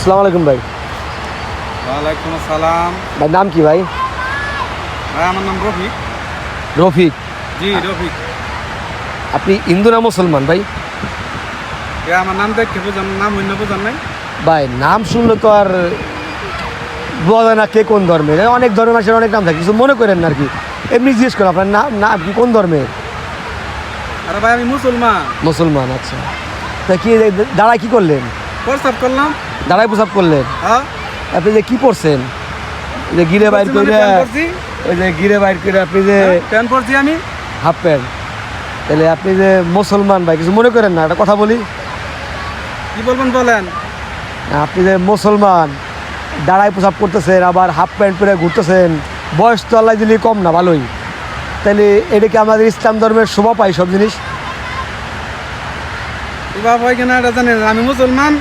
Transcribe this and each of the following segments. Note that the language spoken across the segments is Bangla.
আসসালামু আলাইকুম ভাই। ওয়ালাইকুম আসসালাম। ভাই নাম কি ভাই? ভাই আমার নাম রফিক। রফিক? জি রফিক। আপনি হিন্দু না মুসলমান ভাই? আমার নাম দেখে বোঝান নাম অন্য বোঝান নাই। ভাই নাম শুনলে তো আর বোঝা যায় না কে কোন ধর্মের। অনেক ধর্মের মানুষের অনেক নাম থাকে কিছু মনে করেন না আর কি এমনি জিজ্ঞেস করেন আপনার নাম না আপনি কোন ধর্মের? আরে ভাই আমি মুসলমান। মুসলমান আচ্ছা। তা কি দাঁড়ায় কি করলেন? প্রস্তাব করলাম। দাঁড়ায় প্রসাব করলেন হ্যাঁ? আপনি যে কি পড়ছেন? যে গিরে বাইর করে ওই যে গিরে বাইর করে আপনি যে হ্যাঁ, প্যান্ট পরছি আমি। Half pant. তাহলে আপনি যে মুসলমান ভাই কিছু মনে করেন না একটা কথা বলি। কি বলবেন বলেন? আপনি যে মুসলমান দাঁড়ায় প্রসাব করতেছেন আবার হাফ প্যান্ট পরে ঘুরতেছেন বয়স তো আল্লাহ দিলেই কম না ভালোই। তাহলে এটা কি আমাদের ইসলাম ধর্মের শোভা পাই সব জিনিস? বাবা ভাই কেনা এটা জানেন আমি মুসলমান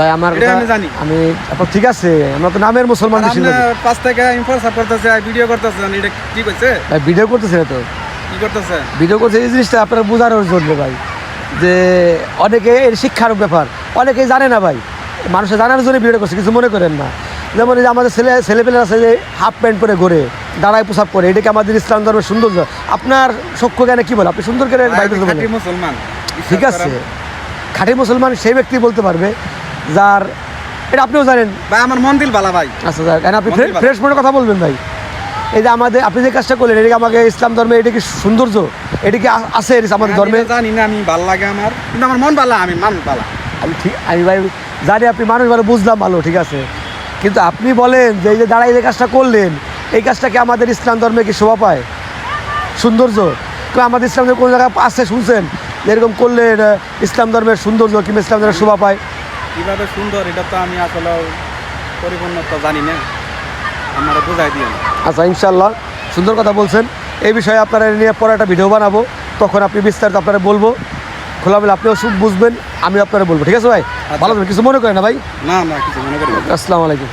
ভাই আমার কথা- আমি জানি। আমি আপনার ঠিক আছে আমরা তো নামের মুসলমান বেশি। পাঁচ টাকা আমি প্রস্তাব করতেছে ভিডিও করতেছেন এটা কি করছে? ভাই ভিডিও করতেছে না তো? কি করতেছে? ভিডিও করছে এই জিনিসটা আপনার বোঝানোর জন্য ভাই যে অনেকে এর শিক্ষার ব্যাপার অনেকেই জানে না ভাই। মানুষের জানার জন্য ভিডিও করছে কিছু মনে করেন না। যেমন এই যে আমাদের ছেলে ছেলেপেলে আছে যে হাফ প্যান্ট পরে ঘোরে দাঁড়ায় পোশাক পরে এটাকে আমাদের ইসলাম ধর্মের সৌন্দর্য। আপনার চক্ষু জ্ঞানে কি বলে? আপনি সুন্দর করে মুসলমান। ঠিক আছে। খাঁটি মুসলমান সেই ব্যক্তি বলতে পারবে যার এটা আপনিও জানেন। ভাই আমার মন দিল বালা ভাই। আচ্ছা যাক কেন আপনি ফ্রেশ মনে কথা বলবেন ভাই। এই যে আমাদের আপনি যে কাজটা করলেন এটাকে আমাকে ইসলাম ধর্মে এটা কি সৌন্দর্য? এটা কি আছে আমাদের ধর্মে? জানি না আমি ভালো লাগে আমার। কিন্তু আমার মন ভালো আমি মানুষ বালা। আমি ঠিক আমি ভাই জানি আপনি মানুষ ভালো বুঝলাম ভালো ঠিক আছে। কিন্তু আপনি বলেন যে এই যে দাঁড়াই যে কাজটা করলেন এই কাজটা কি আমাদের ইসলাম ধর্মে কি শোভা পায়? সৌন্দর্য? কেউ আমাদের ইসলাম ধর্মে কোনো জায়গায় আছে শুনছেন এরকম করলে ইসলাম ধর্মের সৌন্দর্য কিংবা ইসলাম ধর্মের শোভা পায়? কীভাবে সুন্দর এটা তো আমি আসলে পরিপূর্ণতা জানি না। আমার বোঝাই দিয়ে আচ্ছা ইনশাল্লাহ সুন্দর কথা বলছেন। এই বিষয়ে আপনারা নিয়ে পরে একটা ভিডিও বানাবো। তখন আপনি বিস্তারিত আপনারা বলব। খোলামেলা আপনিও সুখ বুঝবেন আমি আপনারা বলব। ঠিক আছে ভাই? ভালো কিছু মনে করেন না ভাই? না না কিছু মনে করি। আসসালামু আলাইকুম।